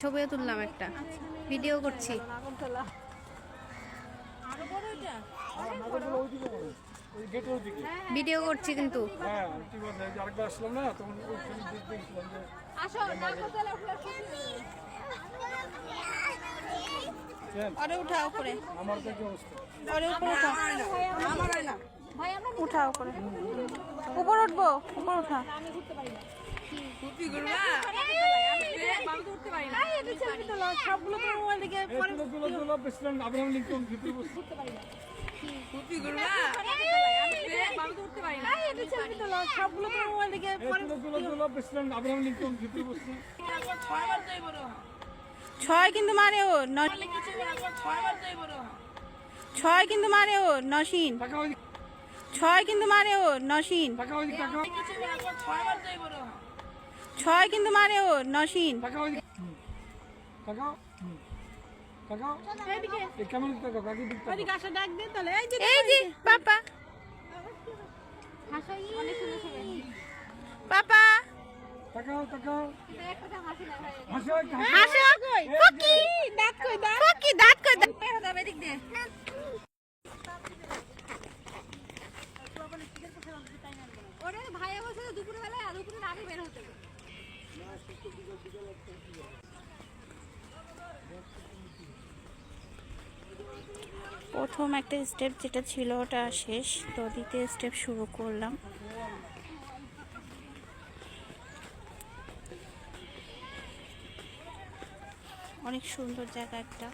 ছবিও তুললাম একটা। ভিডিও করছি। ভিডিও করছি কিন্তু। আসলাম না। তখন ওইখানে দেখতে গেছিলাম তো সবগুলো তো মোবাইল থেকে এই তুলো তুলো তুলো প্রেসিডেন্ট আব্রাহাম লিঙ্কন ভিতরে বসে সবগুলো তো মোবাইল থেকে এই তুলো তুলো তুলো প্রেসিডেন্ট আব্রাহাম লিঙ্কন ভিতরে বসে। ছয় কিন্তু মারে ও ন- ছয় কিন্তু মারে ও নসীন। ছয় কিন্তু মারে ও নসীন। টাকা ওই টাকা। ছয় কিন্তু মারে ও নসীন। এই কেমন কাকে? দিতে এই যে পাপা। পাপা। টাকা টাকা হাসো একটা হাসো কোকি দাঁত কই দাঁত? কোকি দাঁত কই দাঁত। এদিক দে ওরে ভাইয়া বলছে যে আর দুপুরে আগে বের হতে প্রথম একটা স্টেপ যেটা ছিল ওটা শেষ। তো দ্বিতীয় স্টেপ শুরু করলাম। অনেক সুন্দর জায়গা একটা।